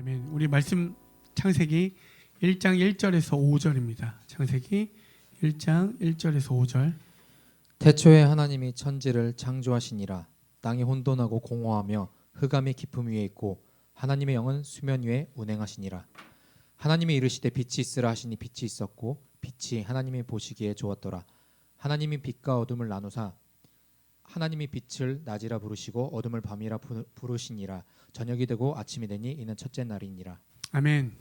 아멘. 우리 말씀 창세기 1장 1절에서 5절입니다. 창세기 1장 1절에서 5절. 태초에 하나님이 천지를 창조하시니라 땅이 혼돈하고 공허하며 흑암이 깊음 위에 있고 하나님의 영은 수면 위에 운행하시니라 하나님이 이르시되 빛이 있으라 하시니 빛이 있었고 빛이 하나님이 보시기에 좋았더라 하나님이 빛과 어둠을 나누사 하나님이 빛을 낮이라 부르시고 어둠을 밤이라 부- 부르시니라 저녁이 되고 아침이 되니 이는 첫째 날이니라 아멘.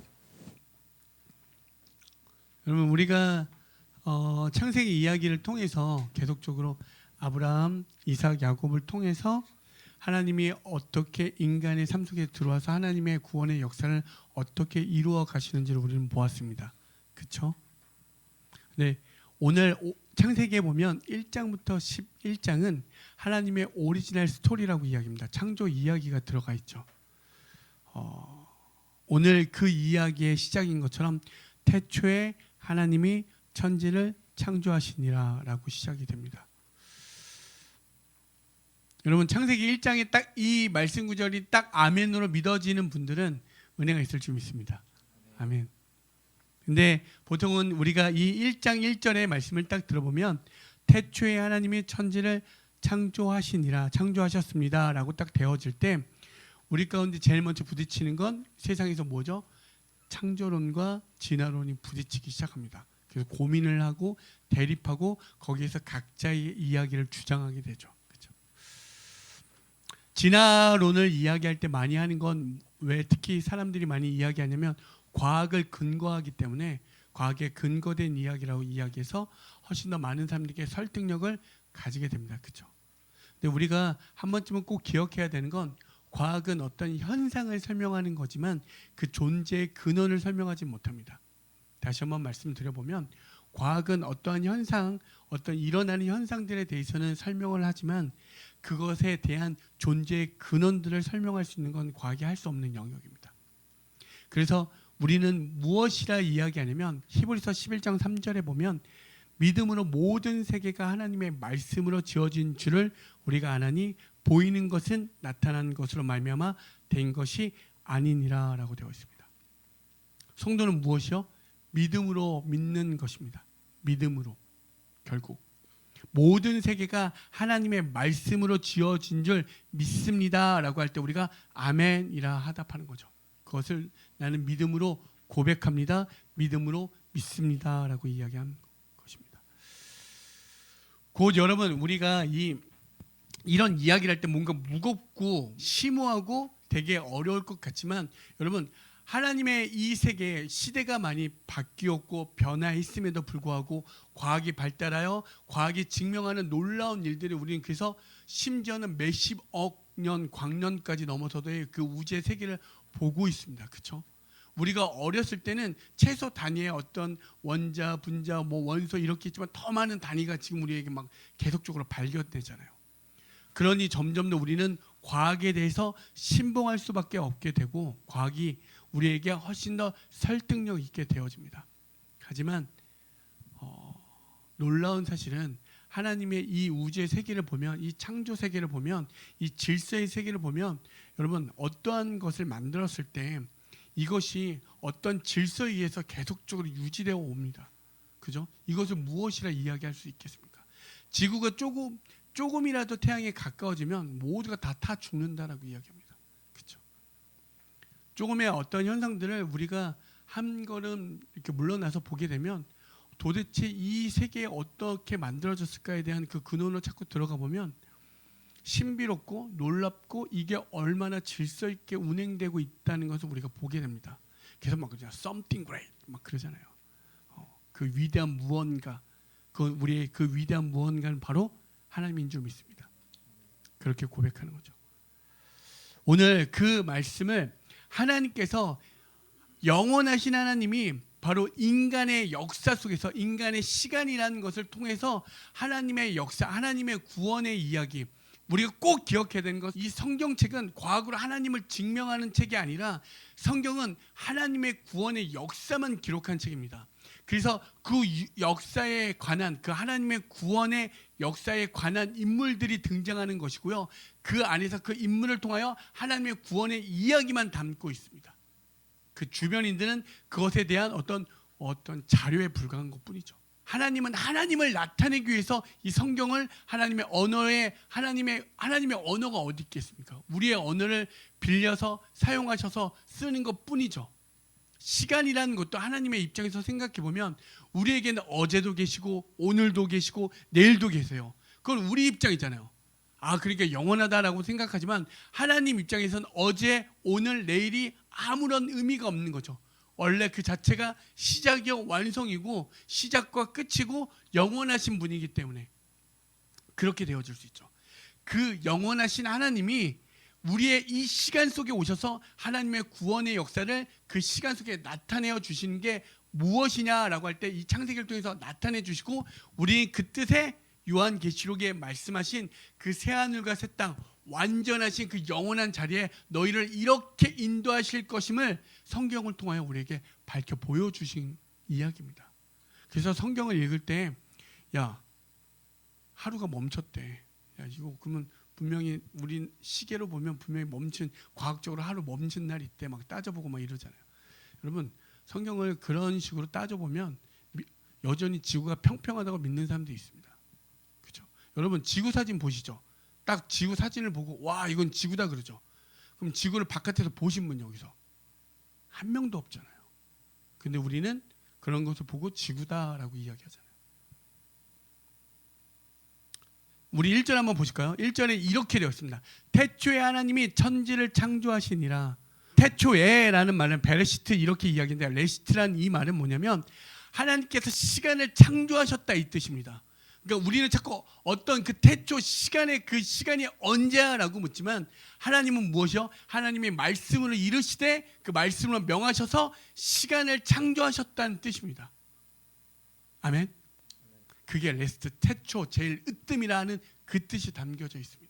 여러분 우리가 어, 창세기 이야기를 통해서 계속적으로 아브라함, 이삭, 야곱을 통해서 하나님이 어떻게 인간의 삶 속에 들어와서 하나님의 구원의 역사를 어떻게 이루어 가시는지를 우리는 보았습니다. 그렇죠? 네. 오늘 오- 창세기에 보면 1장부터 11장은 하나님의 오리지널 스토리라고 이야기합니다. 창조 이야기가 들어가 있죠. 어, 오늘 그 이야기의 시작인 것처럼 태초에 하나님이 천지를 창조하시니라라고 시작이 됩니다. 여러분 창세기 1장에 딱 이 말씀 구절이 딱 아멘으로 믿어지는 분들은 은혜가 있을 줄 믿습니다. 아멘. 근데 보통은 우리가 이 1장 1절의 말씀을 딱 들어보면 태초에 하나님이 천지를 창조하시니라 창조하셨습니다라고 딱 되어질 때 우리 가운데 제일 먼저 부딪히는 건 세상에서 뭐죠? 창조론과 진화론이 부딪히기 시작합니다. 그래서 고민을 하고 대립하고 거기에서 각자의 이야기를 주장하게 되죠. 그렇죠? 진화론을 이야기할 때 많이 하는 건 왜 특히 사람들이 많이 이야기하냐면 과학을 근거하기 때문에 과학에 근거된 이야기라고 이야기해서 훨씬 더 많은 사람들에게 설득력을 가지게 됩니다. 그렇죠? 근데 우리가 한 번쯤은 꼭 기억해야 되는 건 과학은 어떤 현상을 설명하는 거지만 그 존재의 근원을 설명하지 못합니다. 다시 한번 말씀드려보면 과학은 어떠한 현상, 어떤 일어나는 현상들에 대해서는 설명을 하지만 그것에 대한 존재의 근원들을 설명할 수 있는 건 과학이 할 수 없는 영역입니다. 그래서 우리는 무엇이라 이야기하냐면 히브리서 11장 3절에 보면 믿음으로 모든 세계가 하나님의 말씀으로 지어진 줄을 우리가 아나니 보이는 것은 나타난 것으로 말미암아 된 것이 아니니라라고 되어 있습니다. 성도는 무엇이요? 믿음으로 믿는 것입니다. 믿음으로 결국 모든 세계가 하나님의 말씀으로 지어진 줄 믿습니다라고 할 때 우리가 아멘이라 하답하는 거죠. 그것을 나는 믿음으로 고백합니다. 믿음으로 믿습니다라고 이야기한 것입니다. 곧 여러분 우리가 이 이런 이야기를 할 때 뭔가 무겁고 심오하고 되게 어려울 것 같지만 여러분 하나님의 이 세계 시대가 많이 바뀌었고 변화했음에도 불구하고 과학이 발달하여 과학이 증명하는 놀라운 일들을 우리는 그래서 심지어는 몇십억 년 광년까지 넘어서도 그 우주의 세계를 보고 있습니다. 그렇죠? 우리가 어렸을 때는 최소 단위의 어떤 원자, 분자, 뭐 원소 이렇게 있지만 더 많은 단위가 지금 우리에게 막 계속적으로 발견되잖아요. 그러니 점점 더 우리는 과학에 대해서 신봉할 수밖에 없게 되고 과학이 우리에게 훨씬 더 설득력 있게 되어집니다. 하지만 어, 놀라운 사실은 하나님의 이 우주의 세계를 보면 이 창조 세계를 보면 이 질서의 세계를 보면 여러분 어떠한 것을 만들었을 때 이것이 어떤 질서에 의해서 계속적으로 유지되어 옵니다. 그죠? 이것을 무엇이라 이야기할 수 있겠습니까? 지구가 조금 조금이라도 태양에 가까워지면 모두가 다 타 죽는다라고 이야기합니다. 그렇죠? 조금의 어떤 현상들을 우리가 한 걸음 이렇게 물러나서 보게 되면 도대체 이 세계에 어떻게 만들어졌을까에 대한 그 근원을 찾고 들어가 보면 신비롭고 놀랍고 이게 얼마나 질서 있게 운행되고 있다는 것을 우리가 보게 됩니다. 계속 막 그냥 something great 막 그러잖아요. 어, 그 위대한 무언가, 그 우리의 그 위대한 무언가는 바로 하나님인 줄 믿습니다. 그렇게 고백하는 거죠. 오늘 그 말씀을 하나님께서 영원하신 하나님이 바로 인간의 역사 속에서 인간의 시간이라는 것을 통해서 하나님의 역사, 하나님의 구원의 이야기, 우리가 꼭 기억해야 되는 것, 이 성경책은 과학으로 하나님을 증명하는 책이 아니라 성경은 하나님의 구원의 역사만 기록한 책입니다. 그래서 그 유- 역사에 관한 그 하나님의 구원의 역사에 관한 인물들이 등장하는 것이고요. 그 안에서 그 인물을 통하여 하나님의 구원의 이야기만 담고 있습니다. 그 주변인들은 그것에 대한 어떤 어떤 자료에 불과한 것뿐이죠. 하나님은 하나님을 나타내기 위해서 이 성경을 하나님의 언어에 하나님의 하나님의 언어가 어디 있겠습니까? 우리의 언어를 빌려서 사용하셔서 쓰는 것뿐이죠. 시간이라는 것도 하나님의 입장에서 생각해 보면 우리에게는 어제도 계시고 오늘도 계시고 내일도 계세요. 그건 우리 입장이잖아요. 아 그러니까 영원하다라고 생각하지만 하나님 입장에서는 어제, 오늘, 내일이 아무런 의미가 없는 거죠. 원래 그 자체가 시작이요 완성이고 시작과 끝이고 영원하신 분이기 때문에 그렇게 되어질 수 있죠. 그 영원하신 하나님이 우리의 이 시간 속에 오셔서 하나님의 구원의 역사를 그 시간 속에 나타내어 주시는 게 무엇이냐라고 할 때 이 창세기를 통해서 나타내 주시고 우리 그 뜻에 요한계시록에 말씀하신 그 새하늘과 새 땅 완전하신 그 영원한 자리에 너희를 이렇게 인도하실 것임을 성경을 통하여 우리에게 밝혀 보여 주신 이야기입니다. 그래서 성경을 읽을 때 야 하루가 멈췄대. 야 이거 그러면 분명히 우린 시계로 보면 분명히 멈춘 과학적으로 하루 멈춘 날 있대 막 따져보고 막 이러잖아요. 여러분 성경을 그런 식으로 따져보면 미- 여전히 지구가 평평하다고 믿는 사람도 있습니다. 그렇죠? 여러분 지구 사진 보시죠. 딱 지구 사진을 보고 와 이건 지구다 그러죠. 그럼 지구를 바깥에서 보신 분 여기서 한 명도 없잖아요. 근데 우리는 그런 것을 보고 지구다라고 이야기하잖아요. 우리 1절 한번 보실까요? 1절에 이렇게 되었습니다. 태초에 하나님이 천지를 창조하시니라. 태초에라는 말은 베레시트 이렇게 이야기인데 레시트란 이 말은 뭐냐면 하나님께서 시간을 창조하셨다 이 뜻입니다. 그러니까 우리는 자꾸 어떤 그 태초 시간의 그 시간이 언제야라고 묻지만 하나님은 무엇이요? 하나님이 말씀으로 이르시되 그 말씀으로 명하셔서 시간을 창조하셨다는 뜻입니다. 아멘. 그게 레스트 태초 제일 으뜸이라는 그 뜻이 담겨져 있습니다.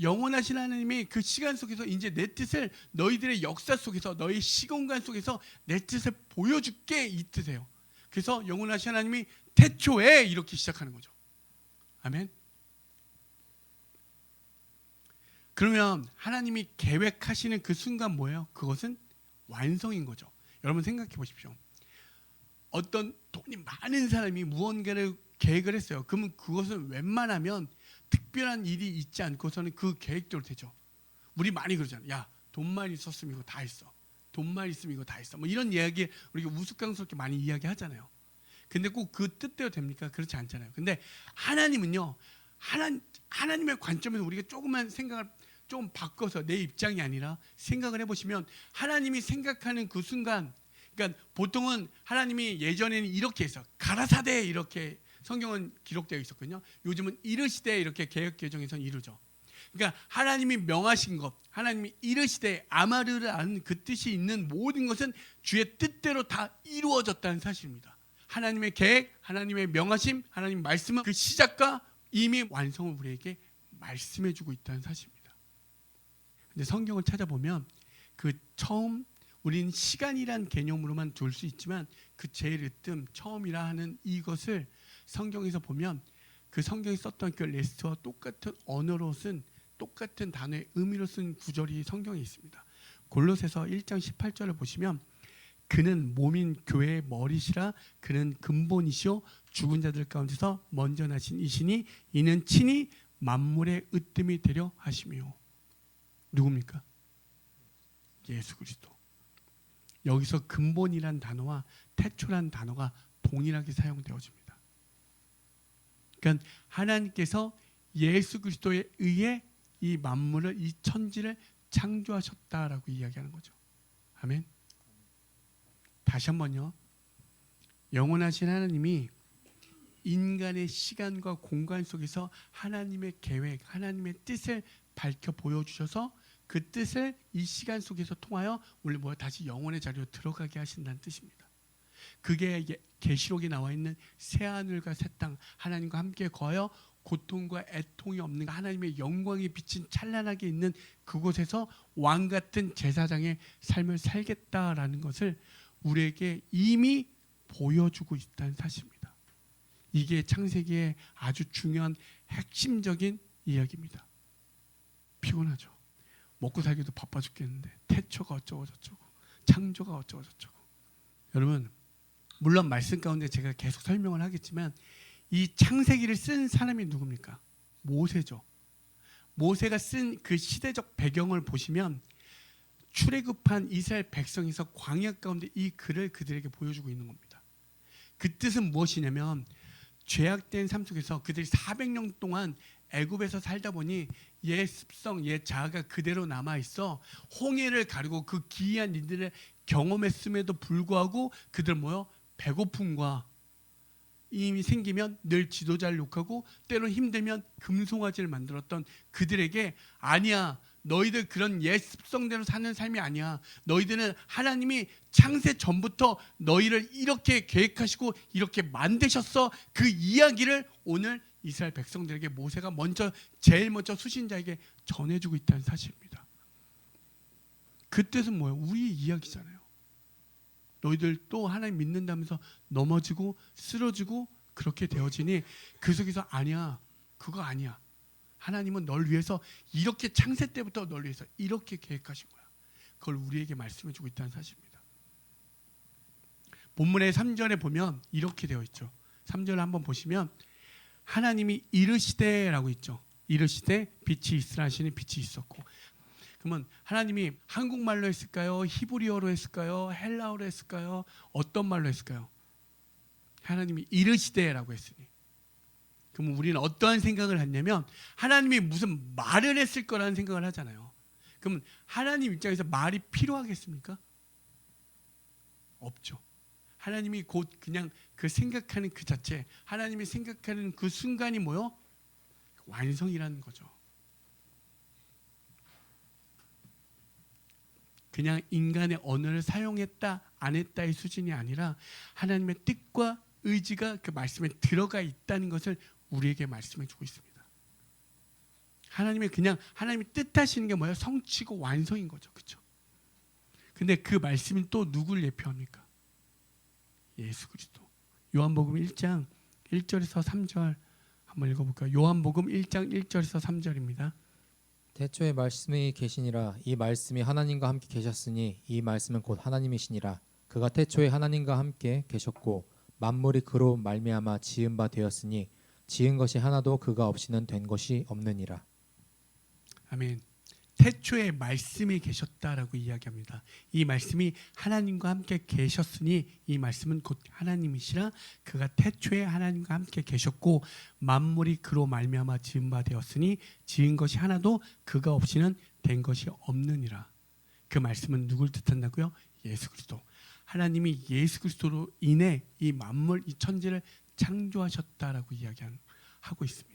영원하신 하나님이 그 시간 속에서 이제 내 뜻을 너희들의 역사 속에서 너희 시공간 속에서 내 뜻을 보여줄게 이 뜻이에요. 그래서 영원하신 하나님이 태초에 이렇게 시작하는 거죠. 아멘. 그러면 하나님이 계획하시는 그 순간 뭐예요? 그것은 완성인 거죠. 여러분 생각해 보십시오. 어떤 돈이 많은 사람이 무언가를 계획을 했어요. 그러면 그것은 웬만하면 특별한 일이 있지 않고서는 그 계획대로 되죠. 우리 많이 그러잖아요. 야, 돈만 있었으면 이거 다 했어. 돈만 있으면 이거 다 했어. 뭐 이런 이야기 우리가 우스꽝스럽게 많이 이야기하잖아요. 근데 꼭 그 뜻대로 됩니까? 그렇지 않잖아요. 근데 하나님은요. 하나 하나님의 관점에서 우리가 조금만 생각을 좀 바꿔서 내 입장이 아니라 생각을 해보시면 하나님이 생각하는 그 순간 그러니까 보통은 하나님이 예전에는 이렇게 해서 가라사대 이렇게 성경은 기록되어 있었거든요. 요즘은 이르시되 이렇게 개혁 개정에서는 이루죠. 그러니까 하나님이 명하신 것, 하나님이 이르시되 아마르를 아는 그 뜻이 있는 모든 것은 주의 뜻대로 다 이루어졌다는 사실입니다. 하나님의 계획, 하나님의 명하심, 하나님 말씀은 그 시작과 이미 완성을 우리에게 말씀해주고 있다는 사실입니다. 근데 성경을 찾아보면 그 처음 우리는 시간이란 개념으로만 둘 수 있지만 그 제일 으뜸 처음이라 하는 이것을 성경에서 보면 그 성경에 썼던 그 레스트와 똑같은 언어로 쓴 똑같은 단어의 의미로 쓴 구절이 성경에 있습니다. 골로새서 1장 18절을 보시면 그는 몸인 교회의 머리시라 그는 근본이시요 죽은 자들 가운데서 먼저 나신 이시니 이는 친히 만물의 으뜸이 되려 하시며 누굽니까? 예수 그리스도. 여기서 근본이란 단어와 태초란 단어가 동일하게 사용되어집니다. 그러니까 하나님께서 예수 그리스도에 의해 이 만물을 이 천지를 창조하셨다라고 이야기하는 거죠. 아멘. 다시 한번요. 영원하신 하나님이 인간의 시간과 공간 속에서 하나님의 계획, 하나님의 뜻을 밝혀 보여주셔서 그 뜻을 이 시간 속에서 통하여 우리 뭐 다시 영원의 자리로 들어가게 하신다는 뜻입니다. 그게 예- 계시록에 나와 있는 새 하늘과 새 땅 하나님과 함께 거하여 고통과 애통이 없는 하나님의 영광이 비친 찬란하게 있는 그곳에서 왕 같은 제사장의 삶을 살겠다라는 것을 우리에게 이미 보여주고 있다는 사실입니다. 이게 창세기의 아주 중요한 핵심적인 이야기입니다. 피곤하죠. 먹고 살기도 바빠 죽겠는데 태초가 어쩌고 저쩌고 창조가 어쩌고 저쩌고. 여러분 물론 말씀 가운데 제가 계속 설명을 하겠지만 이 창세기를 쓴 사람이 누굽니까? 모세죠. 모세가 쓴 그 시대적 배경을 보시면 출애굽한 이스라엘 백성에서 광야 가운데 이 글을 그들에게 보여주고 있는 겁니다. 그 뜻은 무엇이냐면 죄악된 삶 속에서 그들이 400년 동안 애굽에서 살다 보니 옛 습성, 옛 자아가 그대로 남아 있어 홍해를 가르고 그 기이한 일들을 경험했음에도 불구하고 그들 뭐요 배고픔과 이미 생기면 늘 지도자를 욕하고 때로 힘들면 금송아지를 만들었던 그들에게 아니야 너희들 그런 옛 습성대로 사는 삶이 아니야. 너희들은 하나님이 창세 전부터 너희를 이렇게 계획하시고 이렇게 만드셨어. 그 이야기를 오늘 이스라엘 백성들에게 모세가 먼저 제일 먼저 수신자에게 전해주고 있다는 사실입니다. 그 뜻은 뭐예요? 우리의 이야기잖아요 너희들 또 하나님 믿는다면서 넘어지고 쓰러지고 그렇게 되어지니 그 속에서 아니야 그거 아니야. 하나님은 널 위해서 이렇게 창세 때부터 널 위해서 이렇게 계획하신 거야. 그걸 우리에게 말씀해 주고 있다는 사실입니다. 본문의 3절에 보면 이렇게 되어 있죠. 3절을 한번 보시면 하나님이 이르시되라고 있죠. 이르시되 빛이 있으라 하시니 빛이 있었고 그러면 하나님이 한국말로 했을까요? 히브리어로 했을까요? 헬라어로 했을까요? 어떤 말로 했을까요? 하나님이 이르시되라고 했으니. 그러면 우리는 어떠한 생각을 했냐면 하나님이 무슨 말을 했을 거라는 생각을 하잖아요. 그러면 하나님 입장에서 말이 필요하겠습니까? 없죠. 하나님이 곧 그냥 그 생각하는 그 자체, 하나님이 생각하는 그 순간이 뭐요? 완성이라는 거죠. 그냥 인간의 언어를 사용했다 안 했다의 수준이 아니라 하나님의 뜻과 의지가 그 말씀에 들어가 있다는 것을 우리에게 말씀해 주고 있습니다. 하나님의 그냥 하나님이 뜻하시는 게 뭐예요? 성취고 완성인 거죠. 그렇죠? 근데 그 말씀이 또 누구를 예표합니까? 예수 그리스도. 요한복음 1장 1절에서 3절 한번 읽어 볼까요? 요한복음 1장 1절에서 3절입니다. 태초에 말씀이 계시니라. 이 말씀이 하나님과 함께 계셨으니 이 말씀은 곧 하나님이시니라. 그가 태초에 하나님과 함께 계셨고 만물이 그로 말미암아 지은 바 되었으니 지은 것이 하나도 그가 없이는 된 것이 없느니라. 아멘. 태초에 말씀이 계셨다라고 이야기합니다. 이 말씀이 하나님과 함께 계셨으니 이 말씀은 곧 하나님이시라 그가 태초에 하나님과 함께 계셨고 만물이 그로 말미암아 지은 바 되었으니 지은 것이 하나도 그가 없이는 된 것이 없느니라. 그 말씀은 누굴 뜻한다고요? 예수 그리스도. 하나님이 예수 그리스도로 인해 이 만물 이 천지를 창조하셨다라고 이야기하고 있습니다.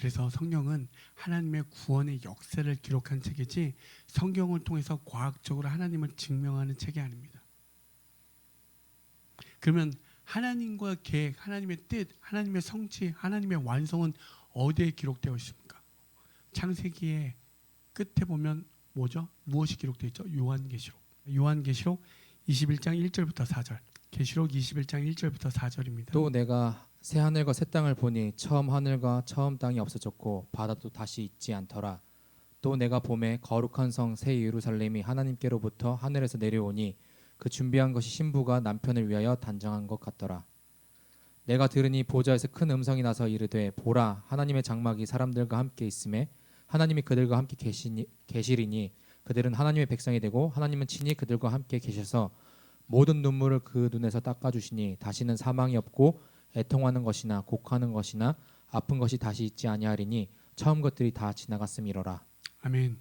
그래서 성경은 하나님의 구원의 역사를 기록한 책이지 성경을 통해서 과학적으로 하나님을 증명하는 책이 아닙니다. 그러면 하나님과 계획, 하나님의 뜻, 하나님의 성취, 하나님의 완성은 어디에 기록되어 있습니까? 창세기의 끝에 보면 뭐죠? 무엇이 기록되어 있죠? 요한계시록. 요한계시록 21장 1절부터 4절. 계시록 21장 1절부터 4절입니다. 또 내가 새 하늘과 새 땅을 보니 처음 하늘과 처음 땅이 없어졌고 바다도 다시 있지 않더라. 또 내가 봄에 거룩한 성 새 예루살렘이 하나님께로부터 하늘에서 내려오니 그 준비한 것이 신부가 남편을 위하여 단정한 것 같더라. 내가 들으니 보좌에서 큰 음성이 나서 이르되 보라 하나님의 장막이 사람들과 함께 있음에 하나님이 그들과 함께 계시니, 계시리니 그들은 하나님의 백성이 되고 하나님은 친히 그들과 함께 계셔서 모든 눈물을 그 눈에서 닦아주시니 다시는 사망이 없고 애통하는 것이나 곡하는 것이나 아픈 것이 다시 있지 아니하리니 처음 것들이 다 지나갔음이로라. 아멘.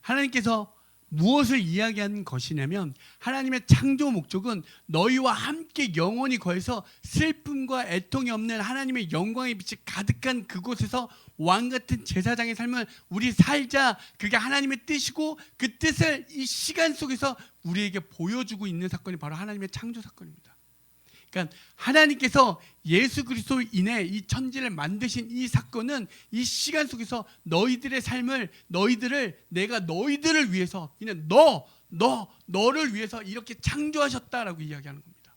하나님께서 무엇을 이야기하는 것이냐면 하나님의 창조 목적은 너희와 함께 영원히 거해서 슬픔과 애통이 없는 하나님의 영광의 빛이 가득한 그곳에서 왕 같은 제사장의 삶을 우리 살자 그게 하나님의 뜻이고 그 뜻을 이 시간 속에서 우리에게 보여주고 있는 사건이 바로 하나님의 창조 사건입니다. 그러니까 하나님께서 예수 그리스도 인해 이 천지를 만드신 이 사건은 이 시간 속에서 너희들의 삶을 너희들을 내가 너희들을 위해서 그냥 너, 너, 너를 위해서 이렇게 창조하셨다라고 이야기하는 겁니다.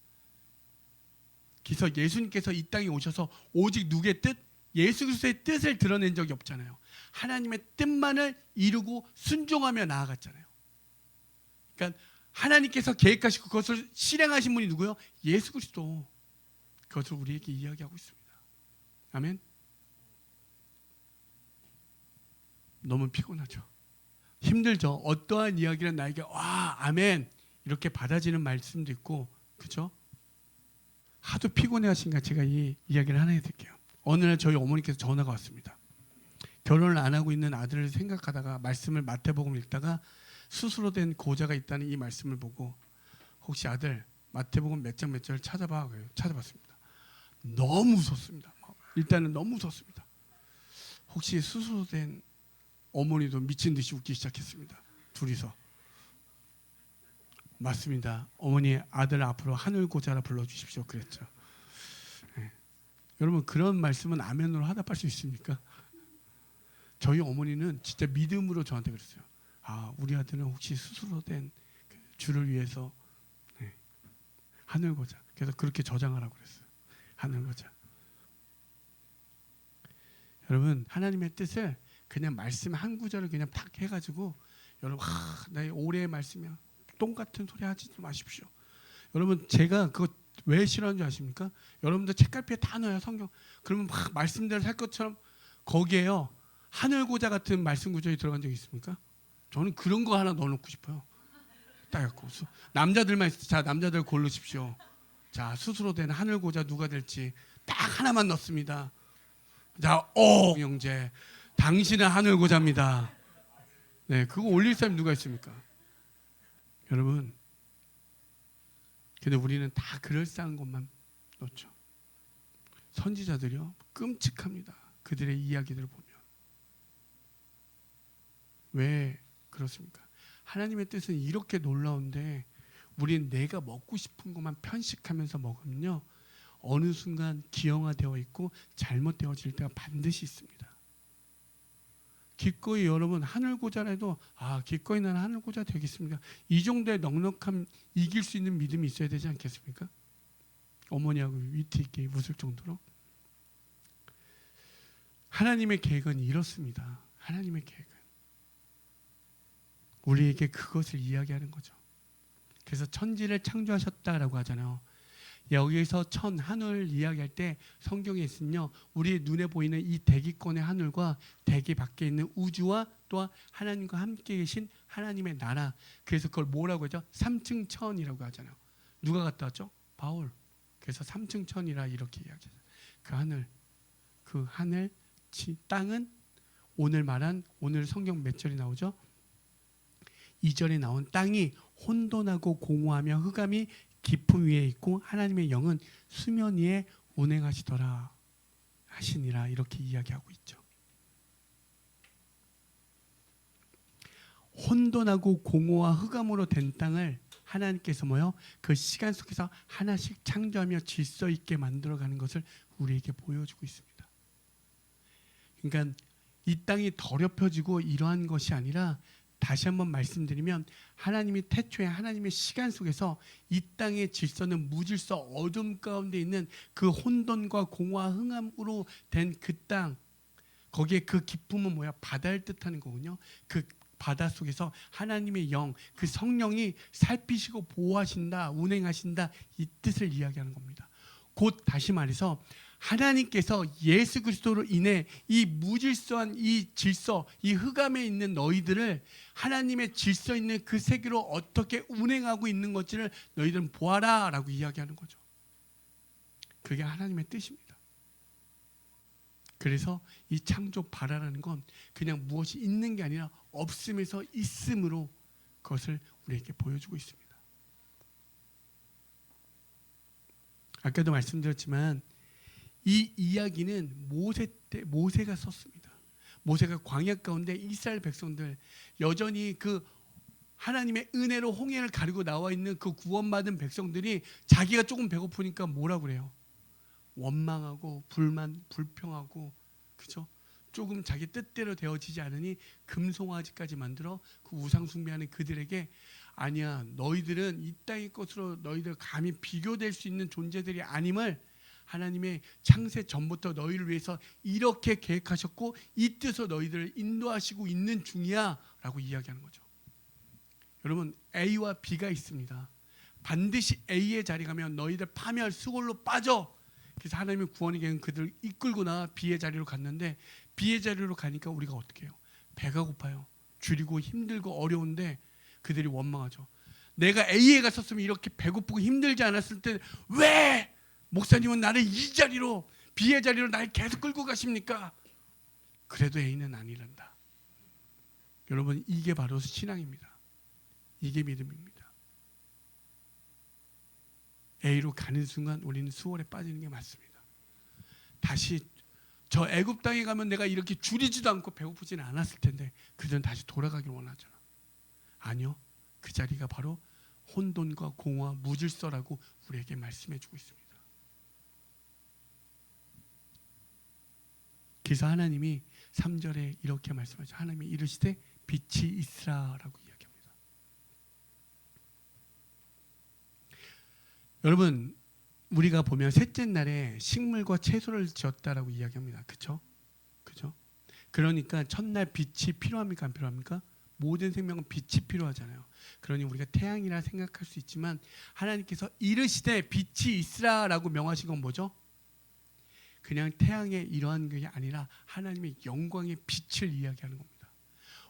그래서 예수님께서 이 땅에 오셔서 오직 누구의 뜻? 예수 그리스도의 뜻을 드러낸 적이 없잖아요. 하나님의 뜻만을 이루고 순종하며 나아갔잖아요. 그러니까 하나님께서 계획하시고 그것을 실행하신 분이 누구요? 예수 그리스도. 그것을 우리에게 이야기하고 있습니다. 아멘. 너무 피곤하죠. 힘들죠. 어떠한 이야기는 나에게 와 아멘 이렇게 받아지는 말씀도 있고 그죠? 하도 피곤해하신가 제가 이 이야기를 하나 해드릴게요. 어느 날 저희 어머니께서 전화가 왔습니다. 결혼을 안 하고 있는 아들을 생각하다가 말씀을 마태복음 읽다가 스스로 된 고자가 있다는 이 말씀을 보고 혹시 아들 마태복음 몇 장 몇 절 찾아봐 그래요. 찾아봤습니다. 너무 웃었습니다. 일단은 너무 웃었습니다. 혹시 스스로 된 어머니도 미친 듯이 웃기 시작했습니다. 둘이서 맞습니다. 어머니 아들 앞으로 하늘 고자라 불러주십시오. 그랬죠. 예. 여러분 그런 말씀은 아멘으로 하답할 수 있습니까? 저희 어머니는 진짜 믿음으로 저한테 그랬어요. 아 우리 아들은 혹시 스스로 된 그 주를 위해서 네. 하늘 고자. 그래서 그렇게 저장하라고 그랬어요. 하늘 고자. 여러분 하나님의 뜻을 그냥 말씀 한 구절을 그냥 탁 해가지고 여러분 하, 나의 올해의 말씀이야 똥 같은 소리 하지 마십시오. 여러분 제가 그거 왜 싫어하는 줄 아십니까? 여러분들 책갈피에 다 넣어요 성경. 그러면 막 말씀대로 살 것처럼 거기에요 하늘 고자 같은 말씀 구절이 들어간 적 있습니까? 저는 그런 거 하나 넣어놓고 싶어요. 딱 갖고 수- 남자들만 있어. 자 남자들 고르십시오. 자 스스로 된 하늘 고자 누가 될지 딱 하나만 넣습니다. 자, 오 형제, 당신은 하늘 고자입니다. 네, 그거 올릴 사람 누가 있습니까? 여러분, 근데 우리는 다 그럴싸한 것만 넣죠. 선지자들이요 끔찍합니다. 그들의 이야기들을 보면 왜 그렇습니까? 하나님의 뜻은 이렇게 놀라운데 우리는 내가 먹고 싶은 것만 편식하면서 먹으면요 어느 순간 기형화되어 있고 잘못되어질 때가 반드시 있습니다. 기꺼이 여러분 하늘 고자라도 아 기꺼이 나는 하늘 고자 되겠습니다. 이 정도의 넉넉함 이길 수 있는 믿음이 있어야 되지 않겠습니까? 어머니하고 위트 있게 웃을 정도로 하나님의 계획은 이렇습니다. 하나님의 계획은 우리에게 그것을 이야기하는 거죠. 그래서 천지를 창조하셨다라고 하잖아요. 여기서 천 하늘 이야기할 때 성경에 있으면요 우리 눈에 보이는 이 대기권의 하늘과 대기 밖에 있는 우주와 또한 하나님과 함께 계신 하나님의 나라. 그래서 그걸 뭐라고 하죠? 삼층 천이라고 하잖아요. 누가 갔다 왔죠? 바울. 그래서 삼층 천이라 이렇게 이야기해요. 그 하늘 그 하늘 지, 땅은 오늘 말한 오늘 성경 몇 절이 나오죠 2절에 나온 땅이 혼돈하고 공허하며 흑암이 깊음 위에 있고 하나님의 영은 수면 위에 운행하시더라 하시니라 이렇게 이야기하고 있죠. 혼돈하고 공허와 흑암으로 된 땅을 하나님께서 뭐요? 그 시간 속에서 하나씩 창조하며 질서 있게 만들어가는 것을 우리에게 보여주고 있습니다. 그러니까 이 땅이 더럽혀지고 이러한 것이 아니라 다시 한번 말씀드리면 하나님이 태초에 하나님의 시간 속에서 이 땅의 질서는 무질서 어둠 가운데 있는 그 혼돈과 공허와 흥함으로 된 그 땅 거기에 그 기쁨은 뭐야 바다를 뜻하는 거군요. 그 바다 속에서 하나님의 영, 그 성령이 살피시고 보호하신다, 운행하신다 이 뜻을 이야기하는 겁니다. 곧 다시 말해서 하나님께서 예수 그리스도로 인해 이 무질서한 이 질서, 이 흑암에 있는 너희들을 하나님의 질서 있는 그 세계로 어떻게 운행하고 있는 것을 너희들은 보아라라고 이야기하는 거죠. 그게 하나님의 뜻입니다. 그래서 이 창조 바라라는 건 그냥 무엇이 있는 게 아니라 없음에서 있음으로 그것을 우리에게 보여주고 있습니다. 아까도 말씀드렸지만 이 이야기는 모세 때 모세가 썼습니다. 모세가 광야 가운데 이스라엘 백성들 여전히 그 하나님의 은혜로 홍해를 가리고 나와 있는 그 구원받은 백성들이 자기가 조금 배고프니까 뭐라 그래요? 원망하고 불만, 불평하고 그죠? 조금 자기 뜻대로 되어지지 않으니 금송아지까지 만들어 그 우상 숭배하는 그들에게 아니야 너희들은 이 땅의 것으로 너희들 감히 비교될 수 있는 존재들이 아님을 하나님의 창세 전부터 너희를 위해서 이렇게 계획하셨고 이 뜻으로 너희들을 인도하시고 있는 중이야라고 이야기하는 거죠. 여러분 A와 B가 있습니다. 반드시 A의 자리 가면 너희들 파멸 수골로 빠져. 그래서 하나님의 구원의 계획은 그들을 이끌고나 B의 자리로 갔는데 B의 자리로 가니까 우리가 어떻게 해요? 배가 고파요. 줄이고 힘들고 어려운데 그들이 원망하죠. 내가 A에 갔었으면 이렇게 배고프고 힘들지 않았을 때 왜 목사님은 나를 이 자리로 B의 자리로 날 계속 끌고 가십니까? 그래도 A는 아니란다. 여러분 이게 바로 신앙입니다. 이게 믿음입니다. A로 가는 순간 우리는 수월에 빠지는 게 맞습니다. 다시 저 애굽 땅에 가면 내가 이렇게 줄이지도 않고 배고프지는 않았을 텐데 그들은 다시 돌아가길 원하잖아. 아니요. 그 자리가 바로 혼돈과 공허와 무질서라고 우리에게 말씀해 주고 있습니다. 그래서 하나님이 3절에 이렇게 말씀하죠. 하나님이 이르시되 빛이 있으라라고 이야기합니다. 여러분 우리가 보면 셋째 날에 식물과 채소를 지었다라고 이야기합니다. 그렇죠? 그렇죠? 그러니까 첫날 빛이 필요합니까 안 필요합니까? 모든 생명은 빛이 필요하잖아요. 그러니 우리가 태양이라 생각할 수 있지만 하나님께서 이르시되 빛이 있으라라고 명하신 건 뭐죠? 그냥 태양의 이러한 게 아니라 하나님의 영광의 빛을 이야기하는 겁니다.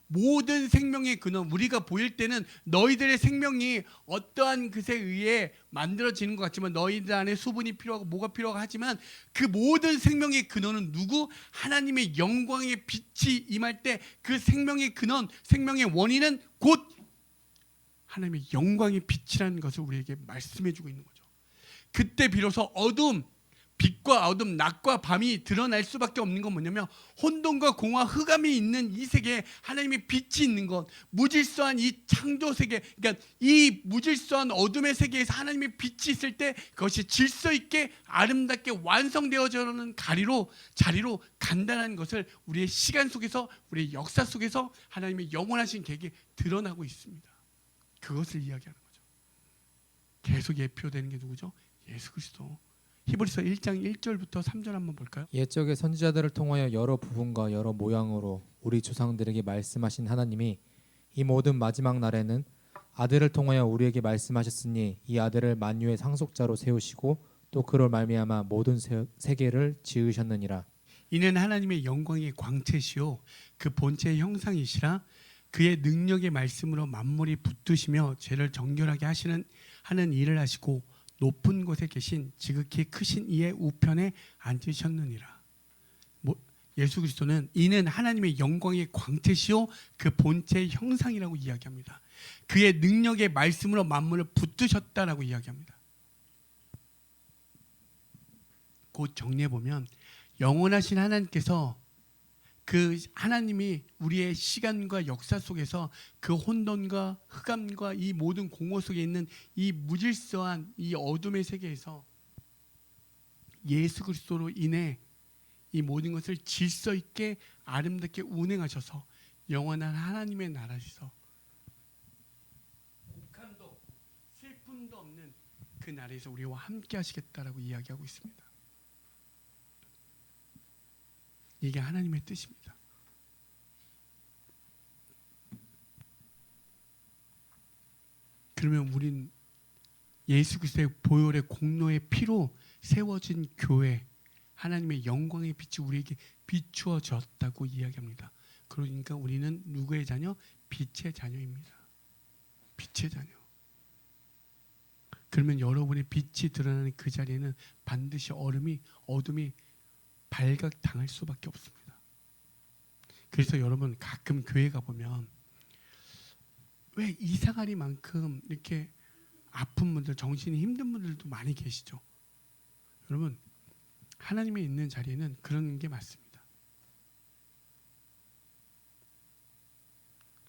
모든 생명의 근원 우리가 보일 때는 너희들의 생명이 어떠한 것에 의해 만들어지는 것 같지만 너희들 안에 수분이 필요하고 뭐가 필요하고 하지만 그 모든 생명의 근원은 누구? 하나님의 영광의 빛이 임할 때 그 생명의 근원, 생명의 원인은 곧 하나님의 영광의 빛이라는 것을 우리에게 말씀해 주고 있는 거죠. 그때 비로소 어둠 빛과 어둠, 낮과 밤이 드러날 수밖에 없는 건 뭐냐면 혼돈과 공허, 흑암이 있는 이 세계에 하나님의 빛이 있는 것, 무질서한 이 창조 세계, 그러니까 이 무질서한 어둠의 세계에서 하나님의 빛이 있을 때 그것이 질서 있게 아름답게 완성되어져는 가리로 자리로 간다는 것을 우리의 시간 속에서 우리의 역사 속에서 하나님의 영원하신 계획이 드러나고 있습니다. 그것을 이야기하는 거죠. 계속 예표되는 게 누구죠? 예수 그리스도. 히브리서 1장 1절부터 3절 한번 볼까요? 옛적의 선지자들을 통하여 여러 부분과 여러 모양으로 우리 조상들에게 말씀하신 하나님이 이 모든 마지막 날에는 아들을 통하여 우리에게 말씀하셨으니 이 아들을 만유의 상속자로 세우시고 또 그로 말미암아 모든 세, 세계를 지으셨느니라 이는 하나님의 영광의 광채시요 그 본체의 형상이시라 그의 능력의 말씀으로 만물이 붙드시며 죄를 정결하게 하시는 하는 일을 하시고 높은 곳에 계신 지극히 크신 이의 우편에 앉으셨느니라. 뭐, 예수 그리스도는 이는 하나님의 영광의 광채시요 그 본체의 형상이라고 이야기합니다. 그의 능력의 말씀으로 만물을 붙드셨다라고 이야기합니다. 곧 정리해 보면 영원하신 하나님께서 그 하나님이 우리의 시간과 역사 속에서 그 혼돈과 흑암과 이 모든 공허 속에 있는 이 무질서한 이 어둠의 세계에서 예수 그리스도로 인해 이 모든 것을 질서 있게 아름답게 운행하셔서 영원한 하나님의 나라에서 곡한도 슬픔도 없는 그 나라에서 우리와 함께 하시겠다라고 이야기하고 있습니다. 이게 하나님의 뜻입니다. 그러면 우린 예수 그리스도의 보혈의 공로의 피로 세워진 교회 하나님의 영광의 빛이 우리에게 비추어졌다고 이야기합니다. 그러니까 우리는 누구의 자녀? 빛의 자녀입니다. 빛의 자녀. 그러면 여러분의 빛이 드러나는 그 자리에는 반드시 얼음이 어둠이 발각 당할 수밖에 없습니다. 그래서 여러분 가끔 교회 가 보면 왜 이상하리만큼 이렇게 아픈 분들, 정신이 힘든 분들도 많이 계시죠. 여러분 하나님이 있는 자리에는 그런 게 맞습니다.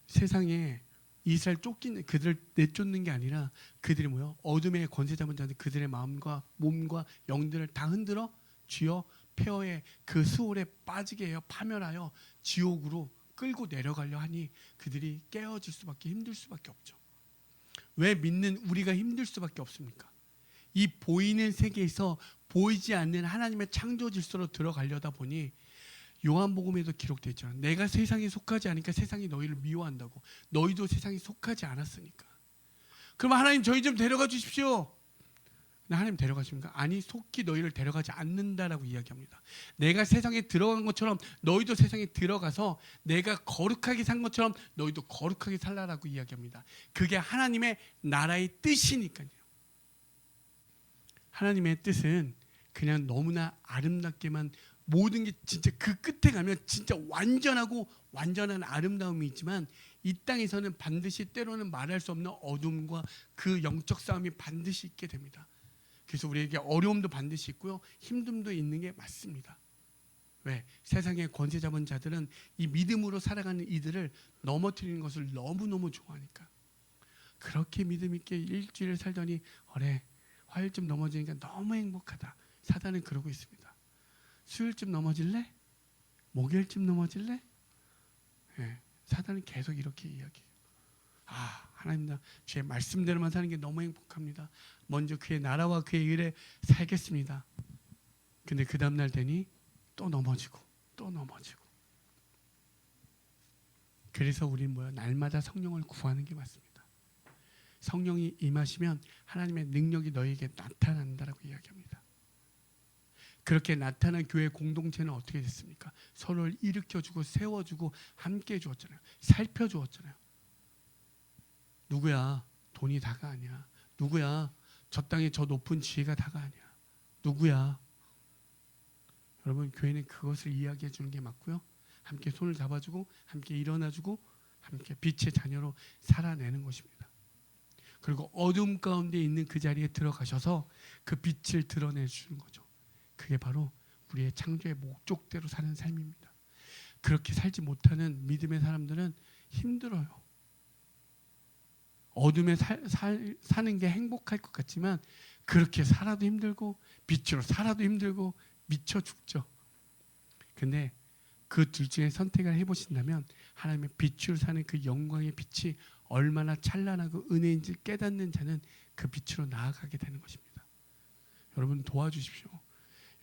세상에 이스라엘 쫓기는 그들을 내쫓는 게 아니라 그들이 뭐요 어둠의 권세 잡은 자들 그들의 마음과 몸과 영들을 다 흔들어 쥐어 폐허의 그 수월에 빠지게 해요 파멸하여 지옥으로 끌고 내려가려 하니 그들이 깨어질 수밖에 힘들 수밖에 없죠. 왜 믿는 우리가 힘들 수밖에 없습니까? 이 보이는 세계에서 보이지 않는 하나님의 창조 질서로 들어가려다 보니 요한복음에도 있잖아. 내가 세상에 속하지 않으니까 세상이 너희를 미워한다고. 너희도 세상에 속하지 않았으니까. 그럼 하나님 저희 좀 데려가 주십시오. 하나님 데려가십니까? 아니 속히 너희를 데려가지 않는다라고 이야기합니다. 내가 세상에 들어간 것처럼 너희도 세상에 들어가서 내가 거룩하게 산 것처럼 너희도 거룩하게 살라라고 이야기합니다. 그게 하나님의 나라의 뜻이니까요. 하나님의 뜻은 그냥 너무나 아름답게만 모든 게 진짜 그 끝에 가면 진짜 완전하고 완전한 아름다움이 있지만 이 땅에서는 반드시 때로는 말할 수 없는 어둠과 그 영적 싸움이 반드시 있게 됩니다. 그래서 우리에게 어려움도 반드시 있고요. 힘듦도 있는 게 맞습니다. 왜? 세상의 권세 잡은 자들은 이 믿음으로 살아가는 이들을 넘어뜨리는 것을 너무너무 좋아하니까. 그렇게 믿음 있게 일주일을 살더니 어래 화요일쯤 넘어지니까 너무 행복하다. 사단은 그러고 있습니다. 수요일쯤 넘어질래? 목요일쯤 넘어질래? 예, 사단은 계속 이렇게 이야기해요. 아, 하나님 나 주의 말씀대로만 사는 게 너무 행복합니다. 먼저 그의 나라와 그의 일에 살겠습니다. 근데 그 다음 날 되니 또 넘어지고 또 넘어지고. 그래서 우리는 뭐야? 날마다 성령을 구하는 게 맞습니다. 성령이 임하시면 하나님의 능력이 너에게 나타난다라고 이야기합니다. 그렇게 나타난 교회 공동체는 어떻게 됐습니까? 서로를 일으켜주고 세워주고 함께 해주었잖아요. 살펴주었잖아요. 누구야? 돈이 다가 아니야. 누구야? 저 땅에 저 높은 지혜가 다가 아니야. 누구야? 여러분 교회는 그것을 이야기해 주는 게 맞고요. 함께 손을 잡아주고 함께 일어나주고 함께 빛의 자녀로 살아내는 것입니다. 그리고 어둠 가운데 있는 그 자리에 들어가셔서 그 빛을 드러내 주는 거죠. 그게 바로 우리의 창조의 목적대로 사는 삶입니다. 그렇게 살지 못하는 믿음의 사람들은 힘들어요. 어둠에 살, 살, 사는 게 행복할 것 같지만 그렇게 살아도 힘들고 빛으로 살아도 힘들고 미쳐 죽죠. 근데 그 둘 중에 선택을 해보신다면 하나님의 빛으로 사는 그 영광의 빛이 얼마나 찬란하고 은혜인지 깨닫는 자는 그 빛으로 나아가게 되는 것입니다. 여러분 도와주십시오.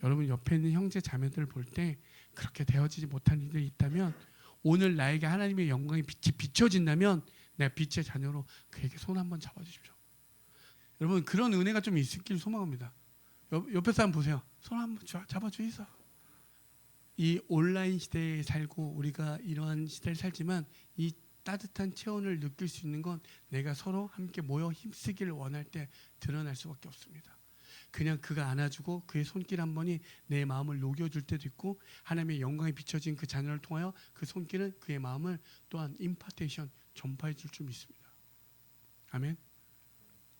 여러분 옆에 있는 형제 자매들을 볼 때 그렇게 되어지지 못한 이들이 있다면 오늘 나에게 하나님의 영광의 빛이 비춰진다면 내가 빛의 자녀로 그에게 손 한번 잡아주십시오. 여러분 그런 은혜가 좀 있길 소망합니다. 옆, 옆에 사람 보세요. 손 한번 잡아주이소. 이 온라인 시대에 살고 우리가 이러한 시대를 살지만 이 따뜻한 체온을 느낄 수 있는 건 내가 서로 함께 모여 힘쓰기를 원할 때 드러날 수밖에 없습니다. 그냥 그가 안아주고 그의 손길 한 번이 내 마음을 녹여줄 때도 있고 하나님의 영광이 비춰진 그 자녀를 통하여 그 손길은 그의 마음을 또한 임파테이션 전파해 줄 줄 믿습니다. 아멘.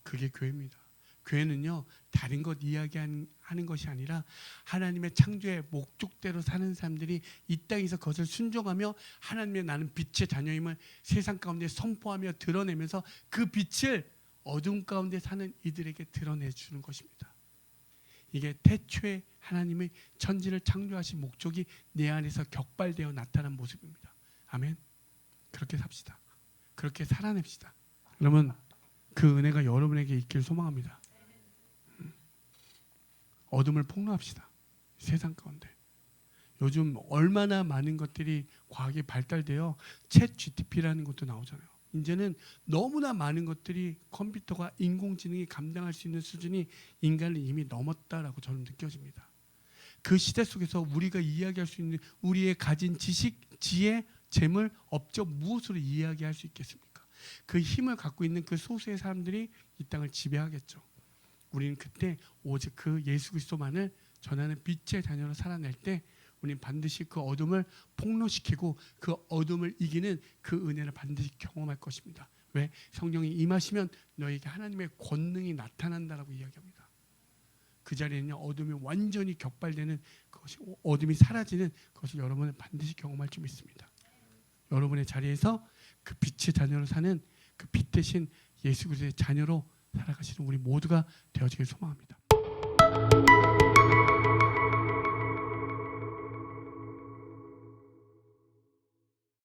그게 교회입니다. 교회는요 다른 것 이야기하는 것이 아니라 하나님의 창조의 목적대로 사는 사람들이 이 땅에서 그것을 순종하며 하나님의 나는 빛의 자녀임을 세상 가운데 선포하며 드러내면서 그 빛을 어둠 가운데 사는 이들에게 드러내 주는 것입니다. 이게 태초에 하나님의 천지를 창조하신 목적이 내 안에서 격발되어 나타난 모습입니다. 아멘. 그렇게 삽시다. 그렇게 살아냅시다. 여러분 그 은혜가 여러분에게 있길 소망합니다. 어둠을 폭로합시다. 세상 가운데. 요즘 얼마나 많은 것들이 과학이 발달되어 챗 GTP라는 것도 나오잖아요. 이제는 너무나 많은 것들이 컴퓨터가 인공지능이 감당할 수 있는 수준이 인간을 이미 넘었다라고 저는 느껴집니다. 그 시대 속에서 우리가 이야기할 수 있는 우리의 가진 지식, 지혜, 재물, 업적 무엇으로 이야기할 수 있겠습니까? 그 힘을 갖고 있는 그 소수의 사람들이 이 땅을 지배하겠죠. 우리는 그때 오직 그 예수 그리스도만을 전하는 빛의 자녀로 살아낼 때 우리는 반드시 그 어둠을 폭로시키고 그 어둠을 이기는 그 은혜를 반드시 경험할 것입니다. 왜? 성령이 임하시면 너에게 하나님의 권능이 나타난다라고 이야기합니다. 그 자리에는 어둠이 완전히 격발되는 그것이 어둠이 사라지는 그것을 여러분은 반드시 경험할 줄 믿습니다. 여러분의 자리에서 그 빛의 자녀로 사는 그 빛 대신 예수 그리스도의 자녀로 살아가시는 우리 모두가 되어지길 소망합니다.